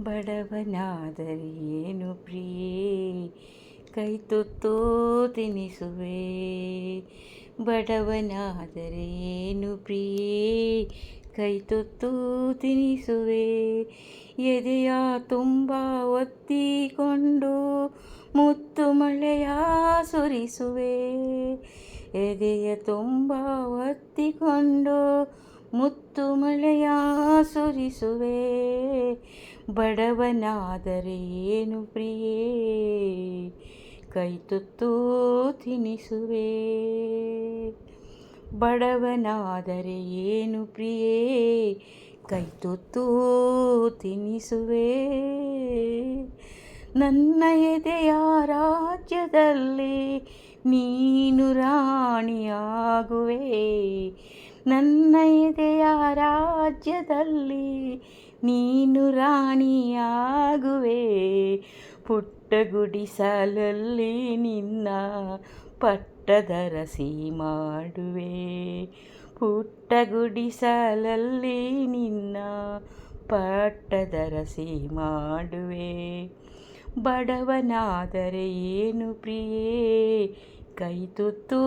ಬಡವನಾದರೆ ಏನು ಪ್ರಿಯೇ? ಕೈ ತುತ್ತು ತಿನಿಸುವೆ. ಬಡವನಾದರೆ ಏನು ಪ್ರಿಯೇ? ಕೈ ತುತ್ತು ತಿನಿಸುವೆ. ಎದೆಯ ತುಂಬ ಒತ್ತಿಕೊಂಡು ಮುತ್ತು ಮಳೆಯ ಸುರಿಸುವೆ. ಎದೆಯ ತುಂಬ ಒತ್ತಿಕೊಂಡು ಮುತ್ತು ಮಳೆಯ ಸುರಿಸುವೆ. ಬಡವನಾದರೆ ಏನು ಪ್ರಿಯೇ? ಕೈ ತುತ್ತು ತಿನಿಸುವೆ. ಬಡವನಾದರೆ ಏನು ಪ್ರಿಯೇ? ಕೈ ತುತ್ತು ತಿನಿಸುವೆ. ನನ್ನ ಎದೆಯ ರಾಜ್ಯದಲ್ಲಿ ನೀನು ರಾಣಿಯಾಗುವೆ. ನನ್ನ ಎದೆಯ ರಾಜ್ಯದಲ್ಲಿ ನೀನು ರಾಣಿಯಾಗುವೆ. ಪುಟ್ಟ ಗುಡಿಸಲಲ್ಲಿ ನಿನ್ನ ಪಟ್ಟದರಸಿ ಮಾಡುವೆ. ಪುಟ್ಟ ಗುಡಿಸಲಲ್ಲಿ ನಿನ್ನ ಪಟ್ಟದರಸಿ ಮಾಡುವೆ. ಬಡವನಾದರೆ ಏನು ಪ್ರಿಯೇ? ಕೈ ತುತ್ತು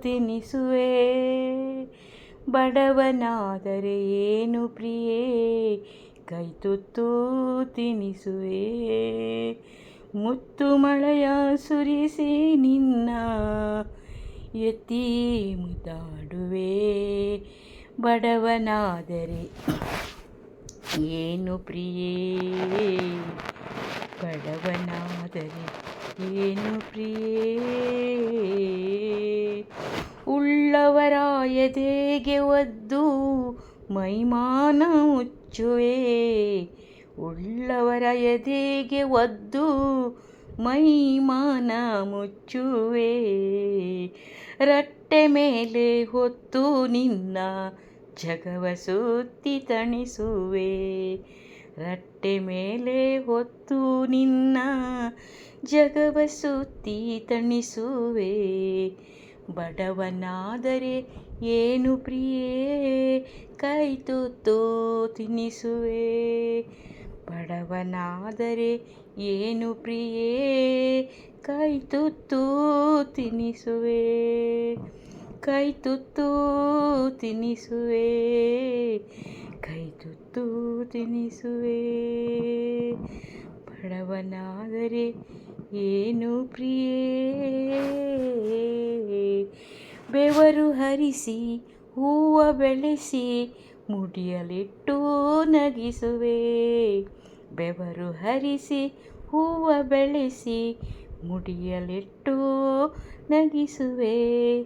ತಿನಿಸುವೆ. ಬಡವನಾದರೆ ಏನು ಪ್ರಿಯೇ? ಕೈ ತುತ್ತು ತಿನಿಸುವೆ ಮುತ್ತು ಮಳೆಯ ಸುರಿಸಿ ನಿನ್ನ ಎತ್ತಿ ಮುದ್ದಾಡುವೆ. ಬಡವನಾದರೆ ಏನು ಪ್ರಿಯೇ? ಬಡವನಾದರೆ ಏನು ಪ್ರಿಯೇ? ಉಳ್ಳವರಾಯದೇಗೆ ಒದ್ದು ಮೈಮಾನ ಮುಚ್ಚುವೆ ಉಳ್ಳವರ ಎದೆಗೆ ಒದ್ದು ಮೈಮಾನ ಮುಚ್ಚುವೆ. ರಟ್ಟೆ ಮೇಲೆ ಹೊತ್ತು ನಿನ್ನ ಜಗವ ಸುತ್ತಿ ತಣಿಸುವೆ. ರಟ್ಟೆ ಮೇಲೆ ಹೊತ್ತು ನಿನ್ನ ಜಗವ ಸುತ್ತಿ ತಣಿಸುವೆ. ಬಡವನಾದರೆ ಏನು ಪ್ರಿಯೇ? ಕೈ ತುತ್ತೋ ತಿನಿಸುವೆ. ಬಡವನಾದರೆ ಏನು ಪ್ರಿಯೇ? ಕೈ ತಿನ್ನಿಸುವೆ ಕೈ ತುತ್ತು ತಿನಿಸುವೆ. ಕೈ ತುತ್ತು ತಿನಿಸುವೆ. ಬಡವನಾದರೆ ಏನು ಪ್ರಿಯೇ? ಬೆವರು ಹರಿಸಿ, ಹೂವ ಬೆಳೆಸಿ, ಮುಡಿಯಲಿಟ್ಟು ನಗಿಸುವೆ. ಬೆವರು ಹರಿಸಿ, ಹೂವ ಬೆಳೆಸಿ, ಮುಡಿಯಲಿಟ್ಟು ನಗಿಸುವೆ.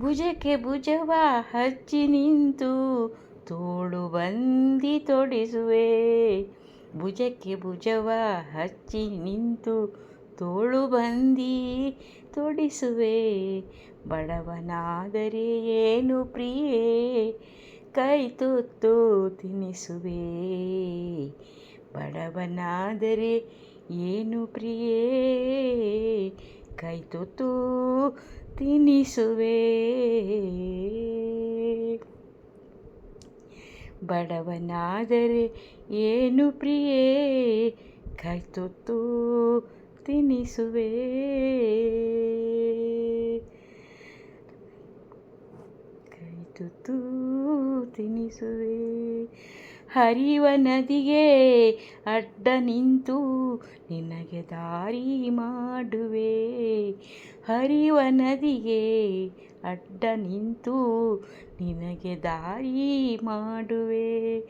ಭುಜಕ್ಕೆ ಭುಜವ ಹಚ್ಚಿ ನಿಂತು ತೋಳು ಬಂದಿ ತೊಡಿಸುವೆ. ಭುಜಕ್ಕೆ ಭುಜವ ಹಚ್ಚಿ ನಿಂತು ತೋಳು ಬಂದಿ ತೊಡಿಸುವೆ. ಬಡವನಾದರೆ ಏನು ಪ್ರಿಯೇ? ಕೈ ತುತ್ತು ತಿನಿಸುವೆ. ಬಡವನಾದರೆ ಏನು ಪ್ರಿಯೇ? ಕೈ ತುತ್ತು ತಿನಿಸುವೆ. ಬಡವನಾದರೆ ಏನು ಪ್ರಿಯೇ? ಕೈ ತುತ್ತು ತಿನಿಸುವೆ. ಕೈ ತುತ್ತು ತಿನಿಸುವೆ. ಹರಿಯುವ ನದಿಗೆ ಅಡ್ಡ ನಿಂತು ನಿನಗೆ ದಾರಿ ಮಾಡುವೆ. ಹರಿಯುವ ನದಿಗೆ ಅಡ್ಡ ನಿಂತು ನಿನಗೆ ದಾರಿ ಮಾಡುವೆ.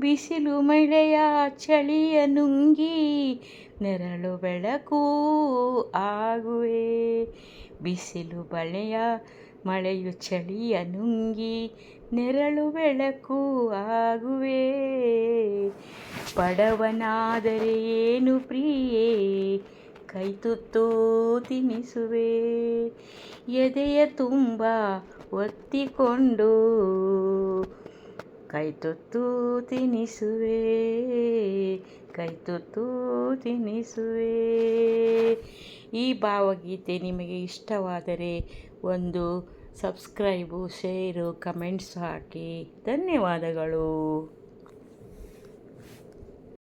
ಬಿಸಿಲು ಮಳೆಯ ಚಳಿಯ ನುಂಗಿ ನೆರಳು ಬೆಳಕು ಆಗುವೆ. ಬಿಸಿಲು ಬಳೆಯ ಮಳೆಯು ಚಳಿಯ ನುಂಗಿ ನೆರಳು ಬೆಳಕು ಆಗುವೆ. ಬಡವನಾದರೆ ಏನು ಪ್ರಿಯೇ? ಕೈ ತುತ್ತು ತಿನಿಸುವೆ. ಎದೆಯ ತುಂಬ ಒತ್ತಿಕೊಂಡು ಕೈ ತುತ್ತು ತಿನಿಸುವೆ ಕೈ ತುತ್ತು ತಿನಿಸುವೆ. ಈ ಭಾವಗೀತೆ ನಿಮಗೆ ಇಷ್ಟವಾದರೆ ಒಂದು ಸಬ್ಸ್ಕ್ರೈಬು, ಶೇರು, ಕಮೆಂಟ್ಸ್ ಹಾಕಿ. ಧನ್ಯವಾದಗಳು.